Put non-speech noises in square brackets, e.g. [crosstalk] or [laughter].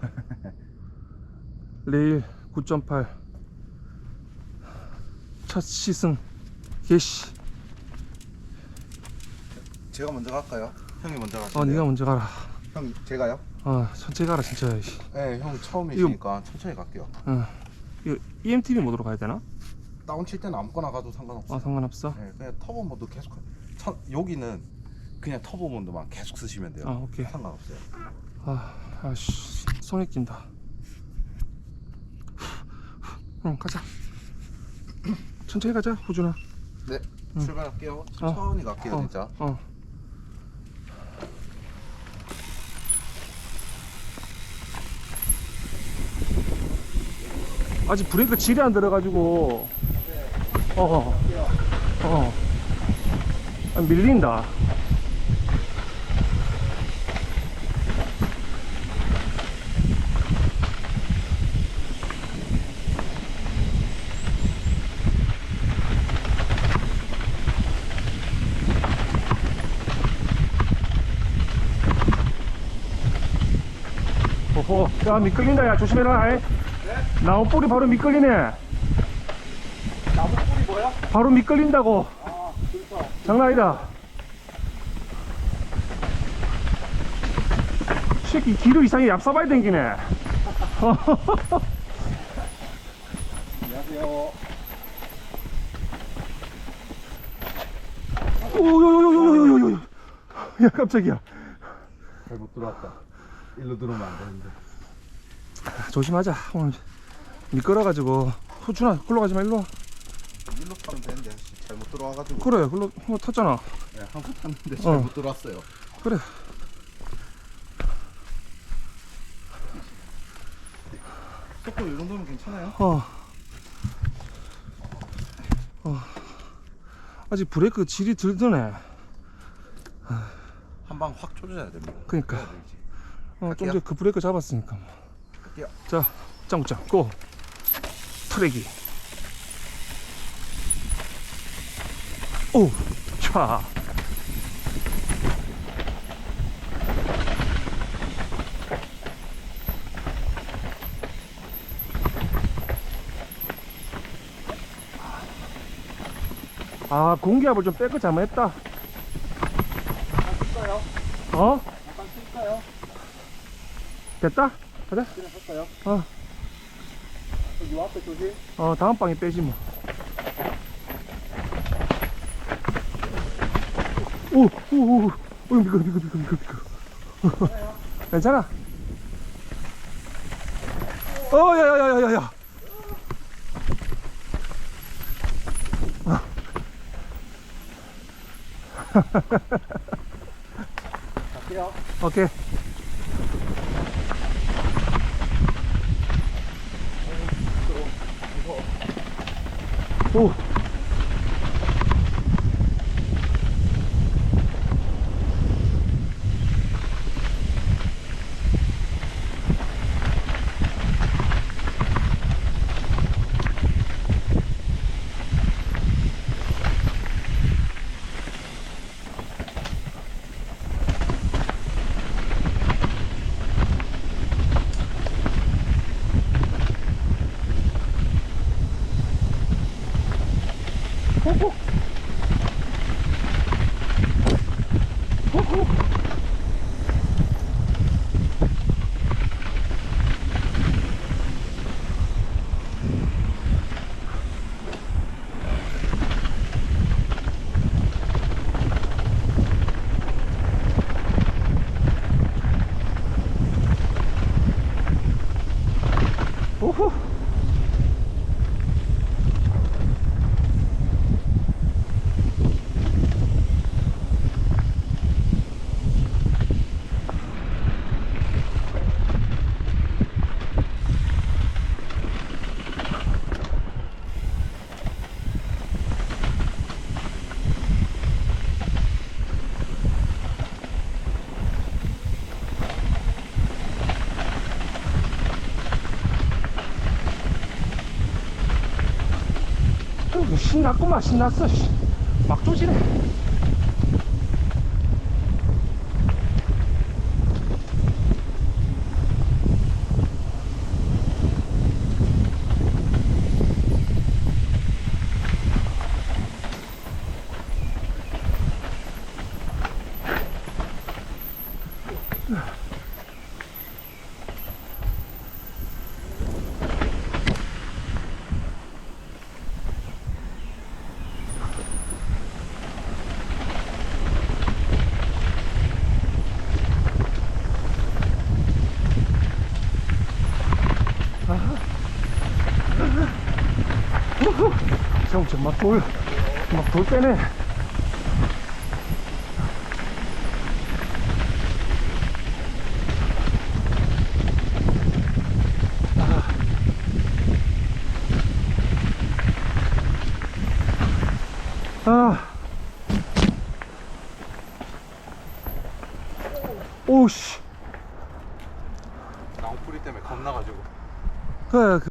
[laughs] 레일 9.8 첫 시승 개시 제가 먼저 갈까요? 형이 먼저 가세요. 어 네가 먼저 가라 형 제가요? 어 천천히 가라 진짜 씨. 네, 형 처음이시니까 천천히 갈게요. 어. 이거 EMTV 모드로 가야 되나? 다운 칠 때는 아무거나 가도 상관없어요. 아 상관없어 네, 그냥 터보 모드 계속 하- 천, 여기는 그냥 터보 모드만 계속 쓰시면 돼요. 아 오케이 상관없어요. 아 아씨 손에 낀다 응 가자 천천히 가자 호준아 네, 응. 출발할게요. 천천히 갈게요, 어, 진짜. 어. 아직 브레이크 질이 안 들어가지고 어, 어. 아, 밀린다. 오호, 야 미끌린다. 야 조심해라. 네? 나무 뿌리 바로 미끌리네. 나무 뿌리 뭐야? 바로 미끌린다고. 아. 장난 아니다. 새끼 기류 이상이 얍사바이 댕기네. [laughs] 안녕하세요. 오요요요요요요요. 야 깜짝이야. 잘못 들어왔다. 일로 들어오면 안 되는데. 조심하자. 오늘 미끄러가지고 후추나 글로 가지 마 일로. 와. 일로 타면 되는데 잘못 들어와가지고. 그래 글로 뭐 탔잖아. 네, 한번 탔는데 잘못 들어왔어요. 그래. 속도 이 정도면 괜찮아요? 어. 어. 아직 브레이크 질이 들드네. 한 방 확 쳐줘야 됩니다. 그러니까. 그래야 되지. 어, 좀. 전에 그 브레이크 잡았으니까. 뭐. 갈게요. 자, 짱짱, 고! 트랙이. 오! 차! 아, 공기압을 좀뺄거 잘못했다. 쓸까요? 어? 잠깐 쓸까요? 됐다? 가자. 그냥 쓸까요? 어. 여기 앞에 조심. 어, 다음 방에 빼지 뭐. 오, 오, 오, 오, 미끄러, 미끄러, 미끄러, 미끄러, 미끄러. 괜찮아? 어, 야, 야, 야, 야, 야, 야. 갈게요. 오케이. 오. 호호. 호호. 오호. 아이고, 신났구만 신났어 씨. 막 조지네 형, 저막 돌, 막돌 빼네. 아. 오씨. 나무 뿌리 때문에 겁나가지고 그, 그